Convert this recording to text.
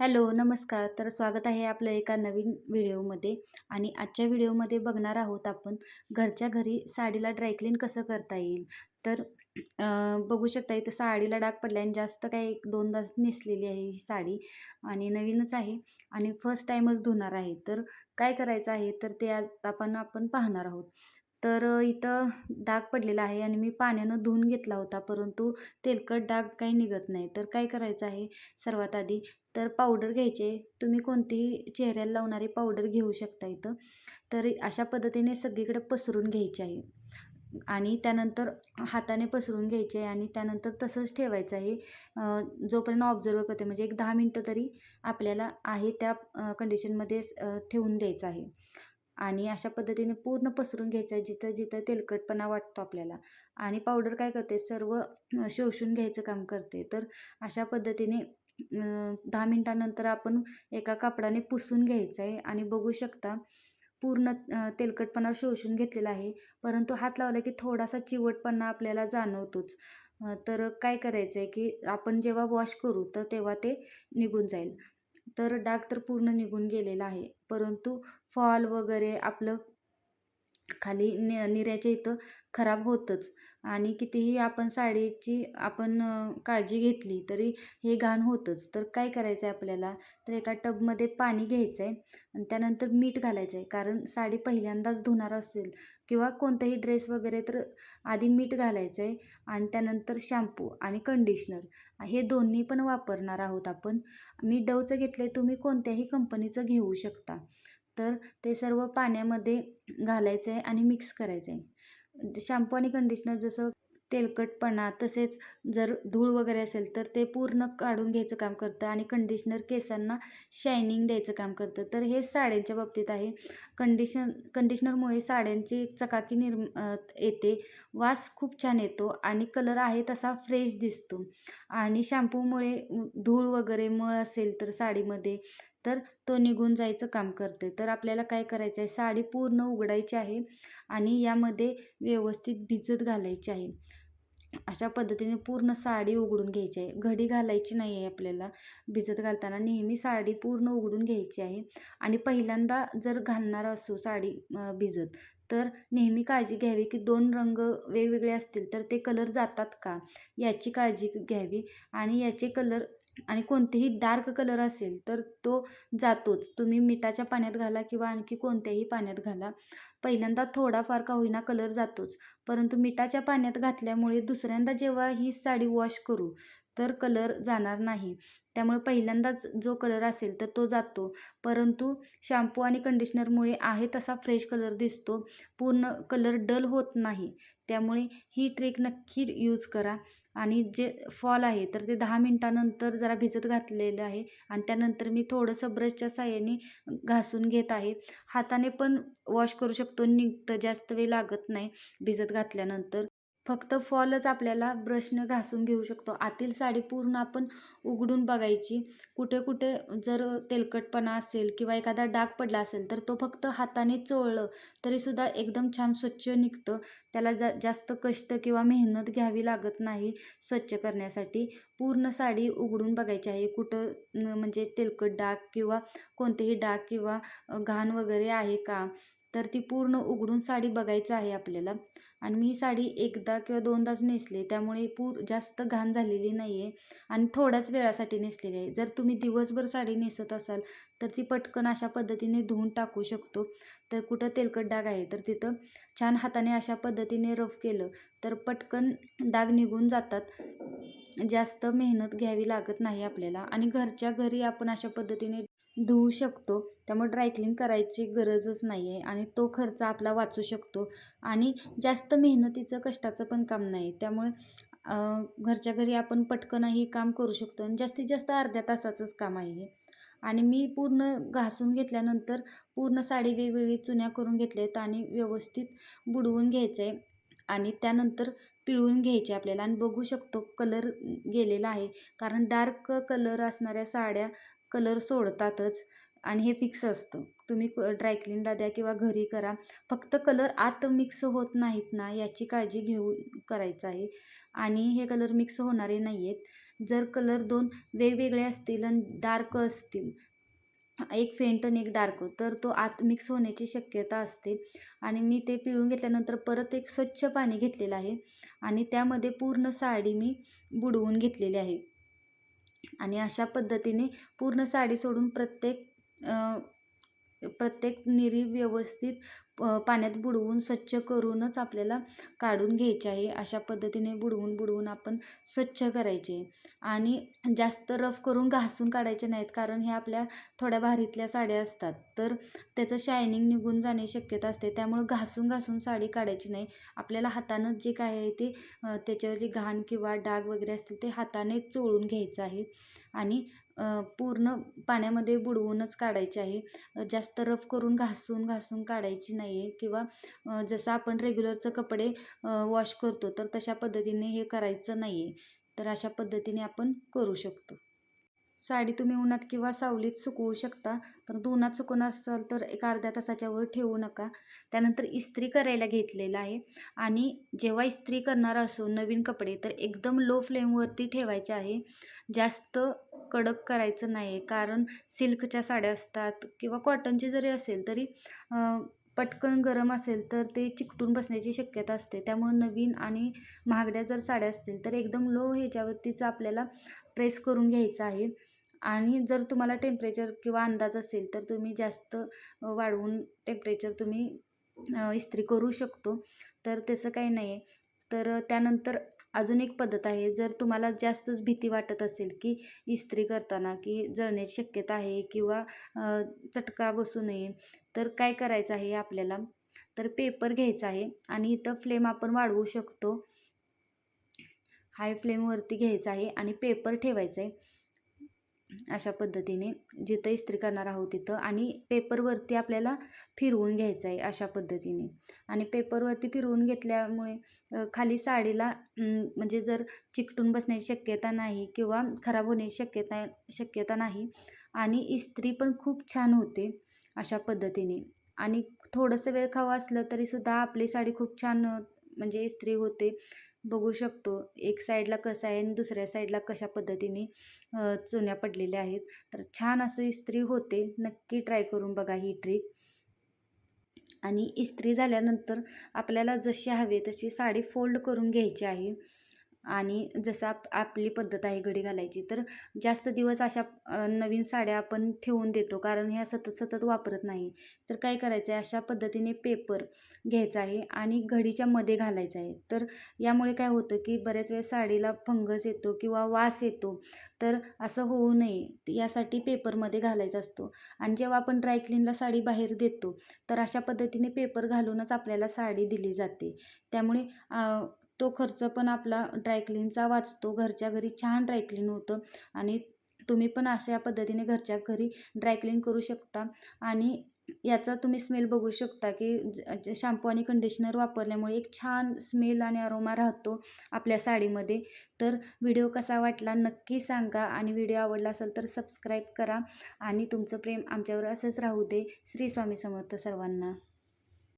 Hello नमस्कार. तर स्वागत आहे आपलं एका नवीन व्हिडिओमध्ये. आणि आजच्या व्हिडिओमध्ये बघणार आहोत आपण घरच्या घरी साडीला ड्रायक्लीन कसं करता येईल? तर बघू शकता इथं साडीला डाग पडल्याने आणि जास्त काय एक दोनदाच नेसलेली आहे ही साडी. आणि नवीनच आहे. आणि फर्स्ट टाईमच धुणार आहे. तर काय करायचं आहे? तर ते आज आपण आपण पाहणार आहोत. तर इथं डाग पडलेला आहे आणि मी पाण्यानं धुवून घेतला होता परंतु तेलकट डाग काही निघत नाही. तर काय करायचं आहे सर्वात आधी? तर पावडर घ्यायचे. तुम्ही कोणतीही चेहऱ्याला लावणारी पावडर घेऊ शकता इथं. तर अशा पद्धतीने सगळीकडे पसरून घ्यायची आहे. आणि त्यानंतर हाताने पसरून घ्यायचे आणि त्यानंतर तसंच ठेवायचं आहे. जोपर्यंत ऑब्झर्व करते म्हणजे एक दहा मिनटं तरी आपल्याला आहे त्या कंडिशनमध्ये ठेवून द्यायचं आहे. आणि अशा पद्धतीने पूर्ण पसरून घ्यायचं आहे जिथं जिथं तेलकटपणा वाटतो आपल्याला. आणि पावडर काय करते सर्व शोषून घ्यायचं काम करते. तर अशा पद्धतीने दहा मिनटानंतर आपण एका कापडाने पुसून घ्यायचं आहे. आणि बघू शकता पूर्ण तेलकटपणा शोषून घेतलेला आहे. परंतु हात लावला की थोडासा चिवटपणा आपल्याला जाणवतोच. तर काय करायचं आहे की आपण जेव्हा वॉश करू तर तेव्हा ते निघून जाईल. तर डाग तर पूर्ण निघून गेलेला आहे. परंतु फॉल वगैरे आपलं खाली नि निऱ्याच्या इथं खराब होतंच. आणि कितीही आपण साडीची आपण काळजी घेतली तरी हे घाण होतंच. तर काय करायचं आहे आपल्याला? तर एका टबमध्ये पाणी घ्यायचं आहे आणि त्यानंतर मीठ घालायचं आहे कारण साडी पहिल्यांदाच धुणार असेल किंवा कोणताही ड्रेस वगैरे तर आधी मीठ घालायचं आहे आणि त्यानंतर शॅम्पू आणि कंडिशनर. हे दोन्ही पण वापरणार आहोत आपण. मी डवचं घेतलं आहे तुम्ही कोणत्याही कंपनीचं घेऊ शकता. तर ते सर्व पाण्यामध्ये घालायचं आहे आणि मिक्स करायचं आहे शॅम्पू आणि कंडिशनर जसं तेलकटपणा तसेच जर धूळ वगैरे असेल तर ते पूर्ण काढून घ्यायचं काम करतं आणि कंडिशनर केसांना शायनिंग द्यायचं काम करतं. तर हे साड्यांच्या बाबतीत आहे. कंडिशन कंडिशनरमुळे साड्यांची चकाकी निर्म येते वास खूप छान येतो आणि कलर आहे तसा फ्रेश दिसतो. आणि शॅम्पूमुळे धूळ वगैरे मळ असेल तर साडीमध्ये तर तो निघून जायचं काम करते. तर आपल्याला काय करायचं आहे? साडी पूर्ण उघडायची आहे आणि यामध्ये व्यवस्थित भिजत घालायची आहे. अशा पद्धतीने पूर्ण साडी उघडून घ्यायची आहे. घडी घालायची नाही आहे आपल्याला. भिजत घालताना नेहमी साडी पूर्ण उघडून घ्यायची आहे. आणि पहिल्यांदा जर घालणार असू साडी भिजत तर नेहमी काळजी घ्यावी की दोन रंग वेगवेगळे असतील तर ते कलर जातात का? याची काळजी घ्यावी. आणि याचे कलर आणि कोणतेही डार्क कलर असेल तर तो जातोच. तुम्ही मिठाच्या पाण्यात घाला किंवा आणखी कोणत्याही पाण्यात घाला. पहिल्यांदा थोडाफार का होईना कलर जातोच. परंतु मिठाच्या पाण्यात घातल्यामुळे दुसऱ्यांदा जेव्हा ही साडी वॉश करू तर कलर जाणार नाही. त्यामुळे पहिल्यांदाच जो कलर असेल तर तो जातो. परंतु शॅम्पू आणि कंडिशनरमुळे आहे तसा फ्रेश कलर दिसतो. पूर्ण कलर डल होत नाही. त्यामुळे ही ट्रिक नक्की यूज करा. आणि जे फॉल आहे तर ते दहा मिनटानंतर जरा भिजत घातलेलं आहे. आणि त्यानंतर मी थोडंसं ब्रशच्या साह्याने घासून घेत आहे. हाताने पण वॉश करू शकतो निघतं जास्त वेळ लागत नाही भिजत घातल्यानंतर. फक्त फॉलच आपल्याला ब्रशनं घासून घेऊ शकतो. आतील साडी पूर्ण आपण उघडून बघायची. कुठे कुठे जर तेलकटपणा असेल किंवा एखादा डाग पडला असेल तर तो फक्त हाताने चोळलं तरीसुद्धा एकदम छान स्वच्छ निघतं. त्याला जा जास्त कष्ट किंवा मेहनत घ्यावी लागत नाही स्वच्छ करण्यासाठी. पूर्ण साडी उघडून बघायची आहे. कुठं म्हणजे तेलकट डाग किंवा कोणतेही डाग किंवा घाण वगैरे आहे का? तर ती पूर्ण उघडून साडी बघायचं आहे आपल्याला. आणि मी साडी एकदा किंवा दोनदाच नेसली त्यामुळे पूर जास्त घाण झालेली नाही आहे आणि थोड्याच वेळासाठी नेसलेली आहे. जर तुम्ही दिवसभर साडी नेसत असाल तर ती पटकन अशा पद्धतीने धुवून टाकू शकतो. तर कुठं तेलकट डाग आहे तर तिथं छान हाताने अशा पद्धतीने रफ केलं तर पटकन डाग निघून जातात. जास्त मेहनत घ्यावी लागत नाही आपल्याला. आणि घरच्या घरी आपण अशा पद्धतीने धुवू शकतो. त्यामुळे ड्रायक्लीन करायची गरजच नाही आहे आणि तो खर्च आपला वाचू शकतो. आणि जास्त मेहनतीचं कष्टाचं पण काम नाही. त्यामुळे घरच्या घरी आपण पटकनही काम करू शकतो आणि जास्तीत जास्त अर्ध्या तासाचंच काम आहे. हे. आणि मी पूर्ण घासून घेतल्यानंतर पूर्ण साडी वेगवेगळी चुन्या करून घेतल्या आहेत आणि व्यवस्थित बुडवून घ्यायचं आहे आणि त्यानंतर पिळून घ्यायचे आपल्याला. आणि बघू शकतो कलर गेलेला आहे. कारण डार्क कलर असणाऱ्या साड्या कलर सोडतातच आणि हे फिक्स असतं. तुम्ही ड्रायक्लीनला द्या किंवा घरी करा. फक्त कलर आत मिक्स होत नाहीत ना याची काळजी घेऊन करायचं आहे. आणि हे कलर मिक्स होणारे नाही आहेत जर कलर दोन वेगवेगळे असतील आणि डार्क असतील एक फेंट आणि एक डार्क तर तो आत मिक्स होण्याची शक्यता असते. आणि मी ते पिळून घेतल्यानंतर परत एक स्वच्छ पाणी घेतलेलं आहे. आणि त्यामध्ये पूर्ण साडी मी बुडवून घेतलेली आहे. आणि अशा पद्धतीने पूर्ण साडी सोडून प्रत्येक प्रत्येक निरी व्यवस्थित पाण्यात बुडवून स्वच्छ करूनच आपल्याला काढून घ्यायचे आहे. अशा पद्धतीने बुडवून बुडवून आपण स्वच्छ करायचे. आणि जास्त रफ करून घासून काढायचे नाहीत कारण हे आपल्या थोड्या भारीतल्या साड्या असतात. तर त्याचं शायनिंग निघून जाणे शक्यता असते. त्यामुळं घासून घासून साडी काढायची नाही. आपल्याला हातानंच जे काय आहे ते त्याच्यावर जे घाण किंवा डाग वगैरे असतील ते हाताने चोळून घ्यायचं आहे. आणि पूर्ण पाण्यामध्ये बुडवूनच काढायचे आहे. जास्त रफ करून घासून घासून काढायची नाही आहे किंवा जसं आपण रेग्युलरचं कपडे वॉश करतो तर तशा पद्धतीने हे करायचं नाही आहे तर अशा पद्धतीने आपण करू शकतो. साडी तुम्ही उन्हात किंवा सावलीत सुकवू शकता परंतु उन्हात सुकवणार असाल तर एक अर्ध्या तासाच्या वर ठेवू नका. त्यानंतर इस्त्री करायला घेतलेलं आहे. आणि जेव्हा इस्त्री करणार असो नवीन कपडे तर एकदम लो फ्लेमवरती ठेवायचे आहे. जास्त कडक करायचं नाही आहे कारण सिल्कच्या साड्या असतात किंवा कॉटनची जरी असेल तरी पटकन गरम असेल तर ते चिकटून बसण्याची शक्यता असते. त्यामुळे नवीन आणि महागड्या जर साड्या असतील तर एकदम लो ह्याच्यावरतीच आपल्याला प्रेस करून घ्यायचं आहे. आणि जर तुम्हाला टेम्परेचर किंवा अंदाज असेल तर तुम्ही जास्त वाढवून टेम्परेचर तुम्ही इस्त्री करू शकतो. तर तसं काही नाही आहे तर त्यानंतर अजून एक पद्धत आहे जर तुम्हाला जास्तच भीती वाटत असेल की इस्त्री करताना की जळण्याची शक्यता आहे किंवा चटका बसू नये तर काय करायचं आहे आपल्याला? तर पेपर घ्यायचा आहे आणि इथं फ्लेम आपण वाढवू शकतो. हाय फ्लेमवरती घ्यायचा आहे आणि पेपर ठेवायचा आहे. अशा पद्धतीने जिथं इस्त्री करणार आहोत तिथं आणि पेपरवरती आपल्याला फिरवून घ्यायचं आहे अशा पद्धतीने. आणि पेपरवरती फिरवून घेतल्यामुळे खाली साडीला म्हणजे जर चिकटून बसण्याची शक्यता नाही किंवा खराब होण्याची शक्यता शक्यता नाही आणि इस्त्री पण खूप छान होते अशा पद्धतीने. आणि थोडंसं वेळ खावं असलं तरीसुद्धा आपली साडी खूप छान म्हणजे इस्त्री होते. बघू शकतो. एक साईडला कसं आहे आणि दुसऱ्या साईडला कशा पद्धतीने चुन्या पडलेल्या आहेत. तर छान असं इस्त्री होते. नक्की ट्राय करून बघा ही ट्रिक आणि इस्त्री झाल्यानंतर आपल्याला जशी हवी तशी साडी फोल्ड करून घ्यायची आहे. आणि जसं आप आपली पद्धत आहे घडी घालायची तर जास्त दिवस अशा नवीन साड्या आपण ठेवून देतो कारण ह्या सतत सतत वापरत नाही. तर काय करायचं आहे अशा पद्धतीने पेपर घ्यायचा आहे आणि घडीच्या मध्ये घालायचा आहे. तर यामुळे काय होतं की बऱ्याच वेळेस साडीला फंगस येतो किंवा वास येतो तर असं होऊ नये. यासाठी पेपरमध्ये घालायचा असतो. आणि जेव्हा आपण ड्रायक्लीनला साडी बाहेर देतो तर अशा पद्धतीने पेपर घालूनच आपल्याला साडी दिली जाते. त्यामुळे तो खर्च पण आपला ड्रायक्लीनचा वाचतो. घरच्या घरी छान ड्रायक्लीन होतं. आणि तुम्ही पण अशा पद्धतीने घरच्या घरी ड्रायक्लीन करू शकता. आणि याचा तुम्ही स्मेल बघू शकता की शॅम्पू आणि कंडिशनर वापरल्यामुळे एक छान स्मेल आणि अरोमा राहतो आपल्या साडीमध्ये. तर व्हिडिओ कसा वाटला नक्की सांगा. आणि व्हिडिओ आवडला असेल तर सबस्क्राईब करा. आणि तुमचं प्रेम आमच्यावर असंच राहू दे. श्री स्वामी समर्थ सर्वांना.